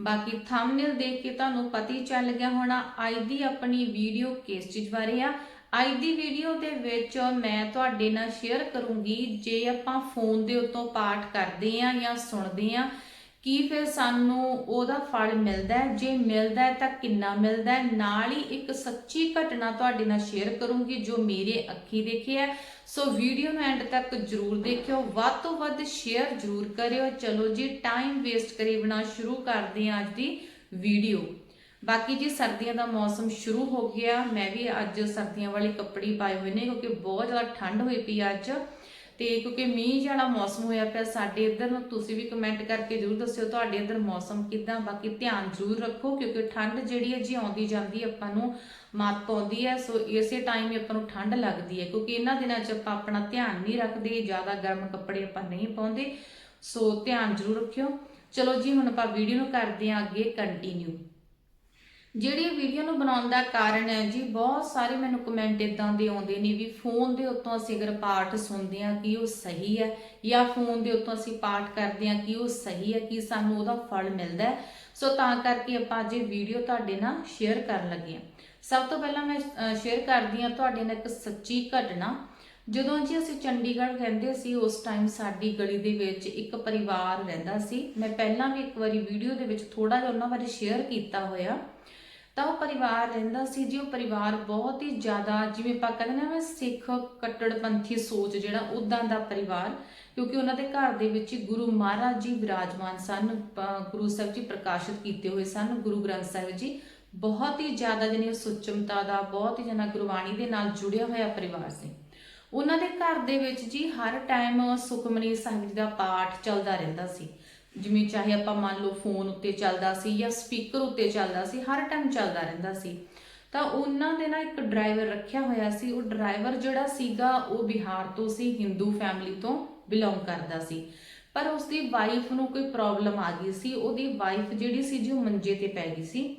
ਬਾਕੀ ਥੰਬਨੇਲ ਦੇਖ ਕੇ ਤੁਹਾਨੂੰ ਪਤਾ ਹੀ ਚੱਲ ਗਿਆ ਹੋਣਾ, ਅੱਜ ਦੀ ਆਪਣੀ ਵੀਡੀਓ ਕਿਸ ਚੀਜ਼ ਬਾਰੇ ਆ। ਅੱਜ ਦੀ ਵੀਡੀਓ ਦੇ ਵਿੱਚ ਮੈਂ ਤੁਹਾਡੇ ਨਾਲ ਸ਼ੇਅਰ ਕਰੂੰਗੀ, ਜੇ ਆਪਾਂ ਫੋਨ ਦੇ ਉੱਤੋਂ ਪਾਠ ਕਰਦੇ ਆ ਜਾਂ ਸੁਣਦੇ ਆ ਕੀ ਫਿਰ ਸਾਨੂੰ ਉਹਦਾ ਫਲ ਮਿਲਦਾ ਹੈ? ਜੇ ਮਿਲਦਾ ਹੈ ਤਾਂ ਕਿੰਨਾ ਮਿਲਦਾ ਹੈ? ਨਾਲ ਹੀ ਇੱਕ ਸੱਚੀ ਘਟਨਾ ਤੁਹਾਡੇ ਨਾਲ ਸ਼ੇਅਰ ਕਰੂੰਗੀ ਜੋ ਮੇਰੇ ਅੱਖੀ ਦੇਖੀ ਹੈ। ਸੋ ਵੀਡੀਓ ਨੂੰ ਐਂਡ ਤੱਕ ਜਰੂਰ ਦੇਖਿਓ। ਵੱਧ ਤੋਂ ਵੱਧ ਸ਼ੇਅਰ ਜਰੂਰ ਕਰਿਓ। ਚਲੋ ਜੀ ਟਾਈਮ ਵੇਸਟ ਕਰੀ ਬਣਾ ਸ਼ੁਰੂ ਕਰਦੇ ਹਾਂ ਅੱਜ ਦੀ ਵੀਡੀਓ ਬਾਕੀ ਜੀ, ਸਰਦੀਆਂ ਦਾ ਮੌਸਮ ਸ਼ੁਰੂ ਹੋ ਗਿਆ। ਮੈਂ ਵੀ ਅੱਜ ਸਰਦੀਆਂ ਵਾਲੇ ਕੱਪੜੇ ਪਾਏ ਹੋਏ ਨੇ ਕਿਉਂਕਿ ਬਹੁਤ ਜ਼ਿਆਦਾ ਠੰਡ ਹੋਈ ਪਈ ਅੱਜ। ਤੇ ਕਿਉਂਕਿ ਮੀਂਹ ਵਾਲਾ ਮੌਸਮ ਹੋਇਆ ਪਿਆ, ਸਾਡੇ ਇੱਧਰ ਨੂੰ ਤੁਸੀਂ ਵੀ ਕਮੈਂਟ ਕਰਕੇ ਜਰੂਰ ਦੱਸਿਓ, ਤੁਹਾਡੇ ਇੱਧਰ ਮੌਸਮ ਕਿਦਾਂ, ਬਾਕੀ ਧਿਆਨ ਜਰੂਰ ਰੱਖੋ, ਕਿਉਂਕਿ ਠੰਡ ਜਿਹੜੀ ਹੈ ਜੀ ਆਉਂਦੀ ਜਾਂਦੀ ਆਪਾਂ ਨੂੰ ਮੱਤ ਪਾਉਂਦੀ ਹੈ, ਸੋ ਇਸੇ ਟਾਈਮ ਹੀ ਆਪਾਂ ਨੂੰ ਠੰਡ ਲੱਗਦੀ ਹੈ, ਕਿਉਂਕਿ ਇਹਨਾਂ ਦਿਨਾਂ 'ਚ ਆਪਾਂ ਆਪਣਾ ਧਿਆਨ ਨਹੀਂ ਰੱਖਦੇ, ਜ਼ਿਆਦਾ ਗਰਮ ਕੱਪੜੇ ਆਪਾਂ ਨਹੀਂ ਪਾਉਂਦੇ, ਸੋ ਧਿਆਨ ਜਰੂਰ ਰੱਖਿਓ। ਚਲੋ ਜੀ, ਹੁਣ ਆਪਾਂ ਵੀਡੀਓ ਨੂੰ ਕਰਦੇ ਹਾਂ ਅੱਗੇ ਕੰਟੀਨਿਊ ਜਿਹੜੀ ਵੀਡੀਓ ਨੂੰ ਬਣਾਉਣ ਦਾ ਕਾਰਨ ਹੈ ਜੀ, ਬਹੁਤ ਸਾਰੇ ਮੈਨੂੰ ਕਮੈਂਟ ਇਦਾਂ ਦੇ ਆਉਂਦੇ ਨੇ ਵੀ ਫੋਨ ਦੇ ਉੱਤੋਂ ਅਸੀਂ ਅਗਰ ਪਾਠ ਸੁਣਦੇ ਹਾਂ ਕਿ ਉਹ ਸਹੀ ਹੈ ਜਾਂ ਫੋਨ ਦੇ ਉੱਤੋਂ ਅਸੀਂ ਪਾਠ ਕਰਦੇ ਹਾਂ ਕਿ ਉਹ ਸਹੀ ਹੈ, ਕਿ ਸਾਨੂੰ ਉਹਦਾ ਫਲ ਮਿਲਦਾ ਹੈ। ਸੋ ਤਾਂ ਕਰਕੇ ਆਪਾਂ ਅੱਜ ਇਹ ਵੀਡੀਓ ਤੁਹਾਡੇ ਨਾਲ ਸ਼ੇਅਰ ਕਰਨ ਲੱਗੇ ਹਾਂ। ਸਭ ਤੋਂ ਪਹਿਲਾਂ ਮੈਂ ਸ਼ੇਅਰ ਕਰਦੀ ਹਾਂ ਤੁਹਾਡੇ ਨਾਲ ਇੱਕ ਸੱਚੀ ਘਟਨਾ। ਜਦੋਂ ਜੀ ਅਸੀਂ ਚੰਡੀਗੜ੍ਹ ਰਹਿੰਦੇ ਸੀ, ਉਸ ਟਾਈਮ ਸਾਡੀ ਗਲੀ ਦੇ ਵਿੱਚ ਇੱਕ ਪਰਿਵਾਰ ਰਹਿੰਦਾ ਸੀ। ਮੈਂ ਪਹਿਲਾਂ ਵੀ ਇੱਕ ਵਾਰੀ ਵੀਡੀਓ ਦੇ ਵਿੱਚ ਥੋੜਾ ਜਿਹਾ ਉਹਨਾਂ ਬਾਰੇ ਸ਼ੇਅਰ ਕੀਤਾ ਹੋਇਆ। ਤਾਂ ਉਹ ਪਰਿਵਾਰ ਰਹਿੰਦਾ ਸੀ ਜੀ, ਉਹ ਪਰਿਵਾਰ ਬਹੁਤ ਹੀ ਜ਼ਿਆਦਾ, ਜਿਵੇਂ ਆਪਾਂ ਕਹਿੰਦੇ ਨਾ ਸਿੱਖ ਕੱਟੜਪੰਥੀ ਸੋਚ ਜਿਹੜਾ ਉਦਾਂ ਦਾ ਪਰਿਵਾਰ, ਕਿਉਂਕਿ ਉਹਨਾਂ ਦੇ ਘਰ ਦੇ ਵਿੱਚ ਗੁਰੂ ਮਹਾਰਾਜ ਜੀ ਵਿਰਾਜਮਾਨ ਸਨ ਗੁਰੂ ਸਾਹਿਬ ਜੀ ਪ੍ਰਕਾਸ਼ਿਤ ਕੀਤੇ ਹੋਏ ਸਨ, ਗੁਰੂ ਗ੍ਰੰਥ ਸਾਹਿਬ ਜੀ। ਬਹੁਤ ਹੀ ਜ਼ਿਆਦਾ ਜਿਹਨੇ ਸੁਚਮਤਾ ਦਾ, ਬਹੁਤ ਹੀ ਜਨਾ ਗੁਰਬਾਣੀ ਦੇ ਨਾਲ ਜੁੜਿਆ ਹੋਇਆ ਪਰਿਵਾਰ ਸੀ। ਉਹਨਾਂ ਦੇ ਘਰ ਦੇ ਵਿੱਚ ਜੀ ਹਰ ਟਾਈਮ ਸੁਖਮਨੀ ਸਾਹਿਬ ਜੀ ਦਾ ਪਾਠ ਚੱਲਦਾ ਰਹਿੰਦਾ ਸੀ। ਜਿਵੇਂ ਚਾਹੇ ਆਪਾਂ ਮੰਨ ਲਓ ਫੋਨ ਉੱਤੇ ਚੱਲਦਾ ਸੀ ਜਾਂ ਸਪੀਕਰ ਉੱਤੇ ਚੱਲਦਾ ਸੀ, ਹਰ ਟਾਈਮ ਚੱਲਦਾ ਰਹਿੰਦਾ ਸੀ। ਤਾਂ ਉਹਨਾਂ ਦੇ ਨਾਲ ਇੱਕ ਡਰਾਈਵਰ ਰੱਖਿਆ ਹੋਇਆ ਸੀ। ਉਹ ਡਰਾਈਵਰ ਜਿਹੜਾ ਸੀਗਾ, ਉਹ ਬਿਹਾਰ ਤੋਂ ਸੀ ਹਿੰਦੂ ਫੈਮਿਲੀ ਤੋਂ ਬਿਲੋਂਗ ਕਰਦਾ ਸੀ। ਪਰ ਉਸਦੀ ਵਾਈਫ ਨੂੰ ਕੋਈ ਪ੍ਰੋਬਲਮ ਆ ਗਈ ਸੀ। ਉਹਦੀ ਵਾਈਫ ਜਿਹੜੀ ਸੀ, ਜੋ ਮੰਜੇ ਤੇ ਪੈ ਗਈ ਸੀ।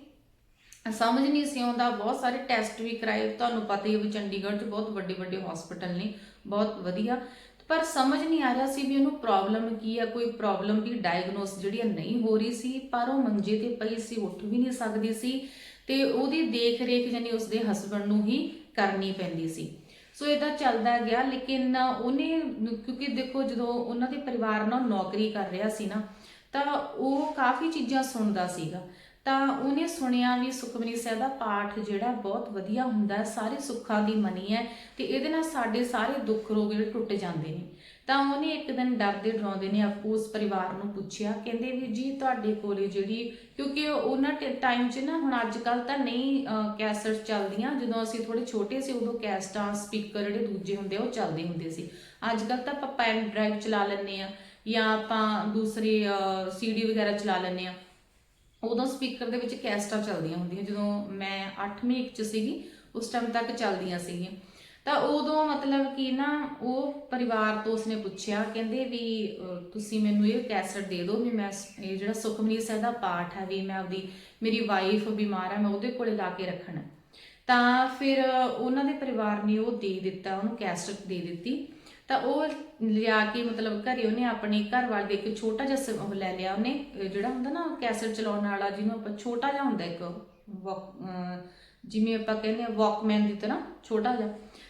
ਸਮਝ ਨਹੀਂ ਸੀ ਆਉਂਦਾ। ਬਹੁਤ ਸਾਰੇ ਟੈਸਟ ਵੀ ਕਰਾਏ। ਤੁਹਾਨੂੰ ਪਤਾ ਹੀ ਹੈ ਵੀ ਚੰਡੀਗੜ੍ਹ 'ਚ ਬਹੁਤ ਵੱਡੇ ਵੱਡੇ ਹਸਪੀਟਲ ਨੇ। ਬਹੁਤ ਵਧੀਆ। ਪਰ ਸਮਝ ਨਹੀਂ ਆ ਰਿਹਾ ਸੀ ਵੀ ਉਹਨੂੰ ਪ੍ਰੋਬਲਮ ਕੀ ਆ, ਕੋਈ ਪ੍ਰੋਬਲਮ ਵੀ ਡਾਇਗਨੋਸ ਜਿਹੜੀ ਨਹੀਂ ਹੋ ਰਹੀ ਸੀ, ਪਰ ਉਹ ਮੰਜੇ ਤੇ ਪਈ ਸੀ, ਉੱਠ ਵੀ ਨਹੀਂ ਸਕਦੀ ਸੀ ਤੇ ਉਹਦੀ ਦੇਖ ਰੇਖ ਜਾਨੀ ਉਸਦੇ ਹਸਬੰਡ ਨੂੰ ਹੀ ਕਰਨੀ ਪੈਂਦੀ ਸੀ। ਸੋ ਇਹਦਾ ਚੱਲਦਾ ਗਿਆ, ਲੇਕਿਨ ਉਹਨੇ, ਕਿਉਂਕਿ ਦੇਖੋ ਜਦੋਂ ਉਹਨਾਂ ਦੇ ਪਰਿਵਾਰ ਨਾਲ ਨੌਕਰੀ ਕਰ ਰਿਹਾ ਸੀ ਨਾ, ਤਾਂ ਉਹ ਕਾਫੀ ਚੀਜ਼ਾਂ ਸੁਣਦਾ ਸੀਗਾ। ਤਾਂ ਉਹਨੇ ਸੁਣਿਆ ਵੀ ਸੁਖਮਨੀ ਸਾਹਿਬ ਦਾ ਪਾਠ ਜਿਹੜਾ ਬਹੁਤ ਵਧੀਆ ਹੁੰਦਾ ਸਾਰੇ ਸੁੱਖਾਂ ਦੀ ਮਨੀ ਹੈ ਤੇ ਇਹਦੇ ਨਾਲ ਸਾਡੇ ਸਾਰੇ ਦੁੱਖ ਰੋਗ ਜਿਹੜੇ ਟੁੱਟ ਜਾਂਦੇ ਨੇ। ਤਾਂ ਉਹਨੇ ਇੱਕ ਦਿਨ ਡਰਦੇ ਡਰਾਉਂਦੇ ਨੇ ਆਪੂ ਉਸ ਪਰਿਵਾਰ ਨੂੰ ਪੁੱਛਿਆ, ਕਹਿੰਦੇ ਵੀ ਜੀ ਤੁਹਾਡੇ ਕੋਲੇ ਜਿਹੜੀ, ਕਿਉਂਕਿ ਉਹਨਾਂ ਟਾਈਮ 'ਚ ਨਾ ਹੁਣ ਅੱਜ ਕੱਲ ਤਾਂ ਨਹੀਂ ਕੈਸਟ ਚੱਲਦੀਆਂ, ਜਦੋਂ ਅਸੀਂ ਥੋੜੇ ਛੋਟੇ ਸੀ ਉਦੋਂ ਕੈਸਟਾਂ ਸਪੀਕਰ ਜਿਹੜੇ ਦੂਜੇ ਹੁੰਦੇ ਉਹ ਚੱਲਦੇ ਹੁੰਦੇ ਸੀ। ਅੱਜ ਕੱਲ ਤਾਂ ਆਪਾਂ ਪੈਨ ਡਰਾਈਵ ਚਲਾ ਲੈਂਦੇ ਆ ਜਾਂ ਆਪਾਂ ਦੂਸਰੀ ਸੀਡੀ ਵਗੈਰਾ ਚਲਾ ਲੈਂਦੇ ਆ। ਉਦੋਂ ਸਪੀਕਰ ਦੇ ਵਿੱਚ ਕੈਸਟਾਂ ਚੱਲਦੀਆਂ ਹੁੰਦੀਆਂ, ਜਦੋਂ ਮੈਂ 8ਵੀਂ ਇੱਕ ਚ ਸੀਗੀ, ਉਸ ਟਾਈਮ ਤੱਕ ਚੱਲਦੀਆਂ ਸੀਗੀਆਂ। ਤਾਂ ਉਦੋਂ ਮਤਲਬ ਕਿ ਨਾ ਉਹ ਪਰਿਵਾਰ ਤੋਂ ਉਸਨੇ ਪੁੱਛਿਆ, ਕਹਿੰਦੇ ਵੀ ਤੁਸੀਂ ਮੈਨੂੰ ਇਹ ਕੈਸਟ ਦੇ ਦਿਓ ਵੀ ਮੈਂ ਇਹ ਜਿਹੜਾ ਸੁਖਮਨੀ ਸਾਹਿਬ ਦਾ ਪਾਠ ਹੈ ਵੀ ਮੈਂ ਆਪਦੀ, ਮੇਰੀ ਵਾਈਫ ਬਿਮਾਰ ਹੈ, ਮੈਂ ਉਹਦੇ ਕੋਲੇ ਲਾ ਕੇ ਰੱਖਣਾ। ਤਾਂ ਫਿਰ ਉਹਨਾਂ ਦੇ ਪਰਿਵਾਰ ਨੇ ਉਹ ਦੇ ਦਿੱਤਾ, ਉਹਨੂੰ ਕੈਸਟ ਦੇ ਦਿੱਤੀ। ਤਾਂ ਉਹ ਲਿਆ ਕੇ ਮਤਲਬ ਘਰੇ ਉਹਨੇ ਆਪਣੇ ਘਰ ਵਾਲੇ ਦੇ ਇੱਕ ਛੋਟਾ ਜਿਹਾ ਉਹ ਲੈ ਲਿਆ ਉਹਨੇ ਜਿਹੜਾ ਹੁੰਦਾ ਨਾ ਕੈਸਟ ਚਲਾਉਣ ਵਾਲਾ ਜਿਹਨੂੰ ਆਪਾਂ ਛੋਟਾ ਜਿਹਾ ਹੁੰਦਾ ਇੱਕ ਜਿਵੇਂ ਆਪਾਂ ਕਹਿੰਦੇ ਆ ਵਾਕਮੈਨ ਦੀ ਤਰ੍ਹਾਂ ਛੋਟਾ ਜਿਹਾ,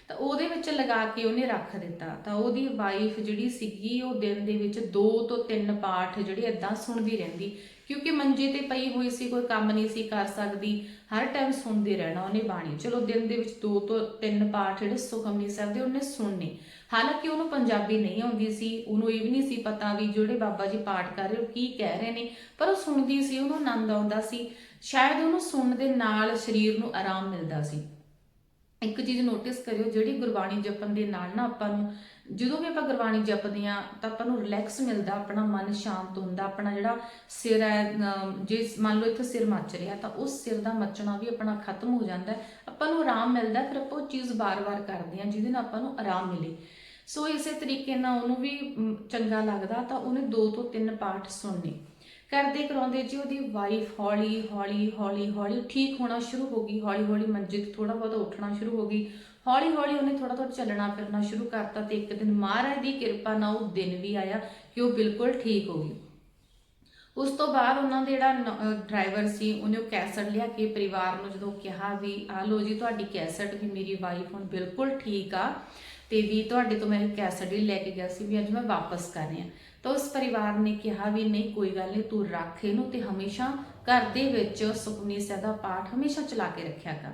ਤਾਂ ਉਹਦੇ ਵਿੱਚ ਲਗਾ ਕੇ ਉਹਨੇ ਰੱਖ ਦਿੱਤਾ। ਤਾਂ ਉਹਦੀ ਵਾਈਫ ਜਿਹੜੀ ਸੀਗੀ ਉਹ ਦਿਨ ਦੇ ਵਿੱਚ ਦੋ ਤੋਂ ਤਿੰਨ ਪਾਠ ਜਿਹੜੇ ਇਦਾਂ ਸੁਣਦੀ ਰਹਿੰਦੀ। ਕਿਉਂਕਿ ਮੰਜੇ ਤੇ ਪਈ ਹੋਈ ਸੀ, ਕੋਈ ਕੰਮ ਨਹੀਂ ਸੀ ਕਰ ਸਕਦੀ, ਹਰ ਟਾਈਮ ਸੁਣਦੇ ਰਹਿਣਾ ਉਹਨੇ ਬਾਣੀ। ਚਲੋ ਦਿਨ ਦੇ ਵਿੱਚ ਦੋ ਤੋਂ ਤਿੰਨ ਪਾਠ ਜਿਹੜੇ ਸੁਖਮਨੀ ਸਾਹਿਬ ਦੇ ਉਹਨੇ ਸੁਣਨੇ। ਹਾਲਾਂਕਿ ਉਹਨੂੰ ਪੰਜਾਬੀ ਨਹੀਂ ਆਉਂਦੀ ਸੀ, ਉਹਨੂੰ ਇਹ ਵੀ ਨਹੀਂ ਸੀ ਪਤਾ ਵੀ ਜਿਹੜੇ ਬਾਬਾ ਜੀ ਪਾਠ ਕਰ ਰਹੇ, ਉਹ ਕੀ ਕਹਿ ਰਹੇ ਨੇ, ਪਰ ਉਹ ਸੁਣਦੀ ਸੀ, ਉਹਨੂੰ ਆਨੰਦ ਆਉਂਦਾ ਸੀ। ਸ਼ਾਇਦ ਉਹਨੂੰ ਸੁਣਨ ਦੇ ਨਾਲ ਸਰੀਰ ਨੂੰ ਆਰਾਮ ਮਿਲਦਾ ਸੀ। ਇੱਕ ਚੀਜ਼ ਨੋਟਿਸ ਕਰਿਓ, ਜਿਹੜੀ ਗੁਰਬਾਣੀ ਜਪਣ ਦੇ ਨਾਲ ਨਾ ਆਪਾਂ ਨੂੰ ਜਦੋਂ ਵੀ ਆਪਾਂ ਗੁਰਬਾਣੀ ਜਪਦੇ ਆ ਤਾਂ ਆਪਾਂ ਨੂੰ ਰਿਲੈਕਸ ਮਿਲਦਾ, ਆਪਣਾ ਮਨ ਸ਼ਾਂਤ ਹੁੰਦਾ, ਆਪਣਾ ਜਿਹੜਾ ਸਿਰ ਹੈ ਜੇ ਮੰਨ ਲਓ ਇੱਥੇ ਸਿਰ ਮੱਚ ਰਿਹਾ, ਤਾਂ ਉਸ ਸਿਰ ਦਾ ਮੱਚਣਾ ਵੀ ਆਪਣਾ ਖਤਮ ਹੋ ਜਾਂਦਾ ਆਪਾਂ ਨੂੰ ਆਰਾਮ ਮਿਲਦਾ, ਫਿਰ ਆਪਾਂ ਉਹ ਚੀਜ਼ ਬਾਰ-ਬਾਰ ਕਰਦੇ ਆ ਜਿਹਦੇ ਨਾਲ ਆਪਾਂ ਨੂੰ ਆਰਾਮ ਮਿਲੇ। ਸੋ ਇਸੇ ਤਰੀਕੇ ਨਾਲ ਉਹਨੂੰ ਵੀ ਚੰਗਾ ਲੱਗਦਾ, ਤਾਂ ਉਹਨੇ ਦੋ ਤੋਂ ਤਿੰਨ ਪਾਠ ਸੁਣਨੇ। ਕਰਦੇ ਕਰਾਉਂਦੇ ਜੀ, ਉਹਦੀ ਵਾਈਫ ਹੌਲੀ ਹੌਲੀ ਹੌਲੀ ਹੌਲੀ ਠੀਕ ਹੋਣਾ ਸ਼ੁਰੂ ਹੋ ਗਈ, ਹੌਲੀ ਹੌਲੀ ਮੰਜੇ ਤੋਂ ਥੋੜਾ ਬਹੁਤ ਉੱਠਣਾ ਸ਼ੁਰੂ ਹੋ ਗਈ। ਹੌਲੀ ਹੌਲੀ ਉਹਨੇ ਥੋੜਾ ਥੋੜਾ ਚੱਲਣਾ ਫਿਰਨਾ ਸ਼ੁਰੂ ਕਰਤਾ ਤੇ ਇੱਕ ਦਿਨ ਮਹਾਰਾਜ ਦੀ ਕਿਰਪਾ ਨਾਲ ਉਹ ਦਿਨ ਵੀ ਆਇਆ ਕਿ ਉਹ ਬਿਲਕੁਲ ਠੀਕ ਹੋ ਗਈ। ਉਸ ਤੋਂ ਬਾਅਦ ਉਹਨਾਂ ਦੇ ਜਿਹੜਾ ਡਰਾਈਵਰ ਸੀ, ਉਹਨੇ ਉਹ ਕੈਸਟ ਲਿਆ ਕੇ ਪਰਿਵਾਰ ਨੂੰ ਜਦੋਂ ਕਿਹਾ ਵੀ ਆ ਲੋ ਜੀ, ਤੁਹਾਡੀ ਕੈਸਟ ਵੀ ਮੇਰੀ ਵਾਈਫ ਹੁਣ ਬਿਲਕੁਲ ਠੀਕ ਆ ਤੇ ਵੀ ਤੁਹਾਡੇ ਤੋਂ ਮੈਂ ਕੈਸਟ ਵੀ ਲੈ ਕੇ ਗਿਆ ਸੀ ਵੀ ਅੱਜ ਮੈਂ ਵਾਪਸ ਕਰ ਰਿਹਾ। ਤਾਂ ਉਸ ਪਰਿਵਾਰ ਨੇ ਕਿਹਾ ਵੀ, ਨਹੀਂ, ਕੋਈ ਗੱਲ ਨਹੀਂ, ਤੂੰ ਰੱਖ ਇਹਨੂੰ ਤੇ ਹਮੇਸ਼ਾ ਘਰ ਦੇ ਵਿੱਚ ਸੁਖਮਨੀ ਸਾਹਿਬ ਦਾ ਪਾਠ ਹਮੇਸ਼ਾ ਚਲਾ ਕੇ ਰੱਖਿਆ ਕਰ।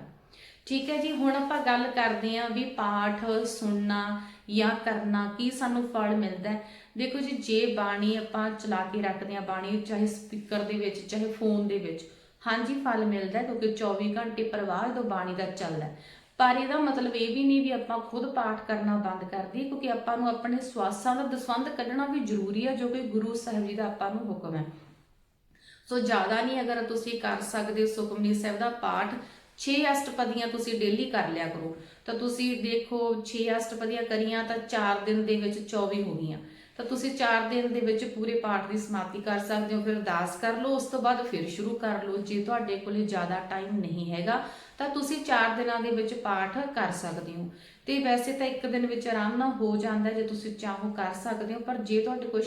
ਠੀਕ ਹੈ ਜੀ, ਹੁਣ ਆਪਾਂ ਗੱਲ ਕਰਦੇ ਆਂ ਵੀ ਪਾਠ ਸੁਣਨਾ ਜਾਂ ਕਰਨਾ, ਕੀ ਸਾਨੂੰ ਫਲ ਮਿਲਦਾ ਹੈ। ਦੇਖੋ ਜੀ, ਜੇ ਬਾਣੀ ਆਪਾਂ ਚਲਾ ਕੇ ਰੱਖਦੇ ਆਂ ਬਾਣੀ ਚਾਹੇ ਸਪੀਕਰ ਦੇ ਵਿੱਚ, ਚਾਹੇ ਫੋਨ ਦੇ ਵਿੱਚ, ਹਾਂਜੀ, ਫਲ ਮਿਲਦਾ ਕਿਉਂਕਿ 24 ਘੰਟੇ ਪ੍ਰਵਾਹ ਤੋਂ ਬਾਣੀ ਦਾ ਚੱਲਦਾ ਪਰ ਇਹਦਾ ਮਤਲਬ ਇਹ ਵੀ ਨਹੀਂ ਵੀ ਆਪਾਂ ਖੁਦ ਪਾਠ ਕਰਨਾ ਬੰਦ ਕਰ ਦਈਏ, ਕਿਉਂਕਿ ਆਪਾਂ ਨੂੰ ਆਪਣੇ ਸਵਾਸਾਂ ਦਾ ਦਸਵੰਧ ਕੱਢਣਾ ਵੀ ਜ਼ਰੂਰੀ ਹੈ, ਜੋ ਕਿ ਗੁਰੂ ਸਾਹਿਬ ਜੀ ਦਾ ਆਪਾਂ ਨੂੰ ਹੁਕਮ ਹੈ। ਸੋ ਜ਼ਿਆਦਾ ਨਹੀਂ ਅਗਰ ਤੁਸੀਂ ਕਰ ਸਕਦੇ ਹੋ ਸੁਖਮਨੀ ਸਾਹਿਬ ਦਾ ਪਾਠ 6 ਅਸ਼ਟਪਦੀਆਂ ਤੁਸੀਂ ਡੇਲੀ ਕਰ ਲਿਆ ਕਰੋ। ਤਾਂ ਤੁਸੀਂ ਦੇਖੋ 6 ਅਸ਼ਟਪਦੀਆਂ ਕਰੀਆਂ ਤਾਂ 4 ਦਿਨ ਦੇ ਵਿੱਚ 24 ਹੋ ਗਈਆਂ। ਤਾਂ ਤੁਸੀਂ 4 ਦਿਨ ਦੇ ਵਿੱਚ ਪੂਰੇ ਪਾਠ ਦੀ ਸਮਾਪਤੀ ਕਰ ਸਕਦੇ ਹੋ, ਫਿਰ ਅਰਦਾਸ ਕਰ ਲਓ, ਉਸ ਤੋਂ ਬਾਅਦ ਫਿਰ ਸ਼ੁਰੂ ਕਰ ਲਓ। ਜੇ ਤੁਹਾਡੇ ਕੋਲੇ ਜ਼ਿਆਦਾ ਟਾਈਮ ਨਹੀਂ ਹੈਗਾ, ਤਾਂ ਤੁਸੀਂ 4 ਦਿਨਾਂ ਦੇ ਵਿੱਚ ਪਾਠ ਕਰ ਸਕਦੇ ਹੋ। ਤੇ ਵੈਸੇ ਤਾਂ ਇੱਕ ਦਿਨ ਵਿੱਚ ਆਰਾਮ ਨਾਲ ਹੋ ਜਾਂਦਾ ਜੇ ਤੁਸੀਂ ਚਾਹੋ ਕਰ ਸਕਦੇ ਹੋ, ਪਰ ਜੇ ਤੁਹਾਡੇ ਕੋਲ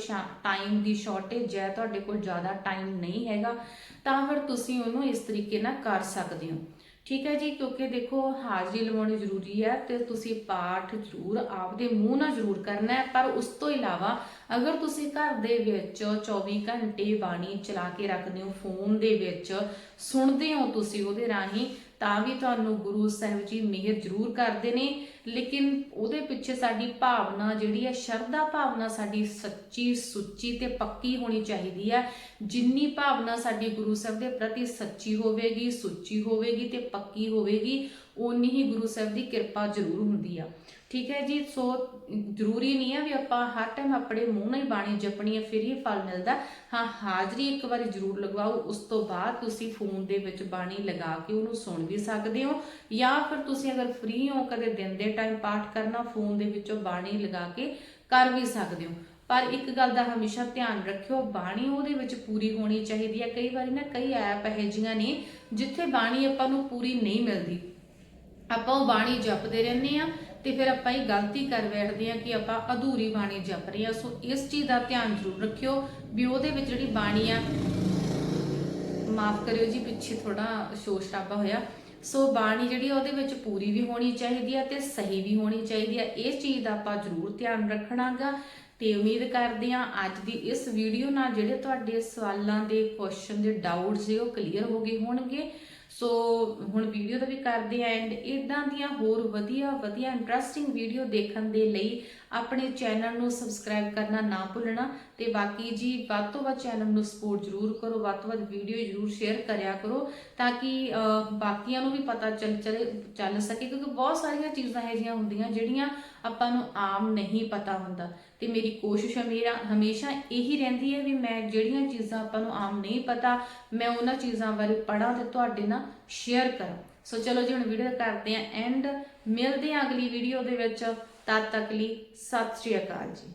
ਟਾਈਮ ਦੀ ਸ਼ਾਰਟੇਜ ਹੈ, ਤੁਹਾਡੇ ਕੋਲ ਜ਼ਿਆਦਾ ਟਾਈਮ ਨਹੀਂ ਹੈਗਾ, ਤਾਂ ਫਿਰ ਤੁਸੀਂ ਉਹਨੂੰ ਇਸ ਤਰੀਕੇ ਨਾਲ ਕਰ ਸਕਦੇ ਹੋ। ਠੀਕ ਹੈ ਜੀ, ਕਿਉਂਕਿ ਦੇਖੋ, ਹਾਜ਼ਰੀ ਲਵਾਉਣੀ ਜ਼ਰੂਰੀ ਹੈ ਤੇ ਤੁਸੀਂ ਪਾਠ ਜ਼ਰੂਰ ਆਪਦੇ ਮੂੰਹ ਨਾਲ ਜ਼ਰੂਰ ਕਰਨਾ ਹੈ। ਪਰ ਉਸ ਤੋਂ ਇਲਾਵਾ, ਅਗਰ ਤੁਸੀਂ ਘਰ ਦੇ ਵਿੱਚ 24 ਘੰਟੇ ਬਾਣੀ ਚਲਾ ਕੇ ਰੱਖਦੇ ਹੋ, ਫੋਨ ਦੇ ਵਿੱਚ ਸੁਣਦੇ ਹੋ ਤੁਸੀਂ ਉਹਦੇ ਰਾਹੀਂ ਤਾਂ ਵੀ ਤੁਹਾਨੂੰ ਗੁਰੂ ਸਾਹਿਬ ਜੀ ਮਿਹਰ ਜ਼ਰੂਰ ਕਰਦੇ ਨੇ, ਲੇਕਿਨ ਉਹਦੇ ਪਿੱਛੇ ਸਾਡੀ ਭਾਵਨਾ ਜਿਹੜੀ ਹੈ, ਸ਼ਰਧਾ ਭਾਵਨਾ ਸਾਡੀ ਸੱਚੀ ਸੁੱਚੀ ਤੇ ਪੱਕੀ ਹੋਣੀ ਚਾਹੀਦੀ ਹੈ। ਜਿੰਨੀ ਭਾਵਨਾ ਸਾਡੀ ਗੁਰੂ ਸਾਹਿਬ ਦੇ ਪ੍ਰਤੀ ਸੱਚੀ ਹੋਵੇਗੀ, ਸੁੱਚੀ ਹੋਵੇਗੀ ਤੇ ਪੱਕੀ ਹੋਵੇਗੀ ਉਨੀ ਹੀ ਗੁਰੂ ਸਾਹਿਬ ਦੀ ਕਿਰਪਾ ਜ਼ਰੂਰ ਹੁੰਦੀ ਆ। ਠੀਕ ਹੈ ਜੀ, ਸੋ ਜ਼ਰੂਰੀ ਨਹੀਂ ਆ ਵੀ ਆਪਾਂ ਹਰ ਟਾਈਮ ਆਪਣੇ ਮੂੰਹ ਨਾਲ ਹੀ ਬਾਣੀ ਜਪਣੀ ਹੈ ਫਿਰ ਹੀ ਫਲ ਮਿਲਦਾ। ਹਾਂ, ਹਾਜ਼ਰੀ ਇੱਕ ਵਾਰੀ ਜ਼ਰੂਰ ਲਗਵਾਓ, ਉਸ ਤੋਂ ਬਾਅਦ ਤੁਸੀਂ ਫੋਨ ਦੇ ਵਿੱਚ ਬਾਣੀ ਲਗਾ ਕੇ ਉਹਨੂੰ ਸੁਣ ਵੀ ਸਕਦੇ ਹੋ। ਜਾਂ ਫਿਰ ਤੁਸੀਂ ਅਗਰ ਫ੍ਰੀ ਹੋ, ਕਦੇ ਦਿਨ ਦੇ ਟਾਈਮ ਪਾਠ ਕਰਨਾ ਫੋਨ ਦੇ ਵਿੱਚੋਂ ਬਾਣੀ ਲਗਾ ਕੇ ਕਰ ਵੀ ਸਕਦੇ ਹੋ। ਪਰ ਇੱਕ ਗੱਲ ਦਾ ਹਮੇਸ਼ਾ ਧਿਆਨ ਰੱਖਿਓ, ਬਾਣੀ ਉਹਦੇ ਵਿੱਚ ਪੂਰੀ ਹੋਣੀ ਚਾਹੀਦੀ ਹੈ ਕਈ ਵਾਰੀ ਨਾ ਕਈ ਐਪ ਇਹੋ ਜਿਹੀਆਂ ਨੇ ਜਿੱਥੇ ਬਾਣੀ ਆਪਾਂ ਨੂੰ ਪੂਰੀ ਨਹੀਂ ਮਿਲਦੀ। ਆਪਾਂ ਉਹ ਬਾਣੀ ਜਪਦੇ ਰਹਿੰਦੇ ਆ ਤੇ ਫਿਰ ਆਪਾਂ ਇਹ ਗਲਤੀ ਕਰ ਬੈਠਦੇ ਆ ਕਿ ਆਪਾਂ ਅਧੂਰੀ ਬਾਣੀ ਜਪ ਰਹੇ ਆ ਸੋ ਇਸ ਚੀਜ਼ ਦਾ ਧਿਆਨ ਜ਼ਰੂਰ ਰੱਖਿਓ ਵੀ ਉਹਦੇ ਵਿੱਚ ਜਿਹੜੀ ਬਾਣੀ ਆ, ਮਾਫ ਕਰਿਓ ਜੀ, ਪਿੱਛੇ ਥੋੜਾ ਸ਼ੋਰ ਸ਼ਰਾਬਾ ਹੋਇਆ। ਸੋ ਬਾਣੀ ਜਿਹੜੀ ਆ, ਉਹਦੇ ਵਿੱਚ ਪੂਰੀ ਵੀ ਹੋਣੀ ਚਾਹੀਦੀ ਆ ਤੇ ਸਹੀ ਵੀ ਹੋਣੀ ਚਾਹੀਦੀ ਆ। ਇਸ ਚੀਜ਼ ਦਾ ਆਪਾਂ ਜ਼ਰੂਰ ਧਿਆਨ ਰੱਖਣਾਗਾ ਤੇ ਉਮੀਦ ਕਰਦੇ ਆ ਅੱਜ ਦੀ ਇਸ ਵੀਡੀਓ ਨਾਲ ਜਿਹੜੇ ਤੁਹਾਡੇ ਸਵਾਲਾਂ ਦੇ ਕੁਐਸਚਨ ਦੇ ਡਾਊਟਸ ਜੇ ਉਹ ਕਲੀਅਰ ਹੋ ਗਏ ਹੋਣਗੇ। ਸੋ ਹੁਣ ਵੀਡੀਓ ਦਾ ਵੀ ਕਰਦੇ ਆ ਐਂਡ ਇਦਾਂ ਦੀਆਂ ਹੋਰ ਵਧੀਆ ਵਧੀਆ ਇੰਟਰਸਟਿੰਗ ਵੀਡੀਓ ਦੇਖਣ ਦੇ ਲਈ ਆਪਣੇ ਚੈਨਲ ਨੂੰ ਸਬਸਕ੍ਰਾਈਬ ਕਰਨਾ ਨਾ ਭੁੱਲਣਾ ਤੇ ਬਾਕੀ ਜੀ ਵੱਧ ਤੋਂ ਵੱਧ ਚੈਨਲ ਨੂੰ ਸਪੋਰਟ ਜ਼ਰੂਰ ਕਰੋ, ਵੱਧ ਤੋਂ ਵੱਧ ਵੀਡੀਓ ਜ਼ਰੂਰ ਸ਼ੇਅਰ ਕਰਿਆ ਕਰੋ ਤਾਂ ਕਿ ਬਾਕੀਆਂ ਨੂੰ ਵੀ ਪਤਾ ਚੱਲ ਚਲੇ, ਚੱਲ ਸਕੇ ਕਿਉਂਕਿ ਬਹੁਤ ਸਾਰੀਆਂ ਚੀਜ਼ਾਂ ਇਹੋ ਜਿਹੀਆਂ ਹੁੰਦੀਆਂ ਜਿਹੜੀਆਂ ਆਪਾਂ ਨੂੰ ਆਮ ਨਹੀਂ ਪਤਾ ਹੁੰਦਾ। ਤੇ ਮੇਰੀ ਕੋਸ਼ਿਸ਼ ਹੈ, ਮੇਰਾ ਹਮੇਸ਼ਾ ਇਹੀ ਰਹਿੰਦੀ ਹੈ ਵੀ ਮੈਂ ਜਿਹੜੀਆਂ ਚੀਜ਼ਾਂ ਆਪਾਂ ਨੂੰ ਆਮ ਨਹੀਂ ਪਤਾ, ਮੈਂ ਉਹਨਾਂ ਚੀਜ਼ਾਂ ਬਾਰੇ ਪੜਾਂ ਤੇ ਤੁਹਾਡੇ ਨਾਲ ਸ਼ੇਅਰ ਕਰਾਂ। ਸੋ ਚਲੋ ਜੀ, ਹੁਣ ਵੀਡੀਓ ਕਰਦੇ ਆਂ ਐਂਡ ਮਿਲਦੇ ਆਂ ਅਗਲੀ ਵੀਡੀਓ ਦੇ ਵਿੱਚ। ਤਦ ਤੱਕ ਲਈ ਸਤਿ ਸ਼੍ਰੀ ਅਕਾਲ ਜੀ।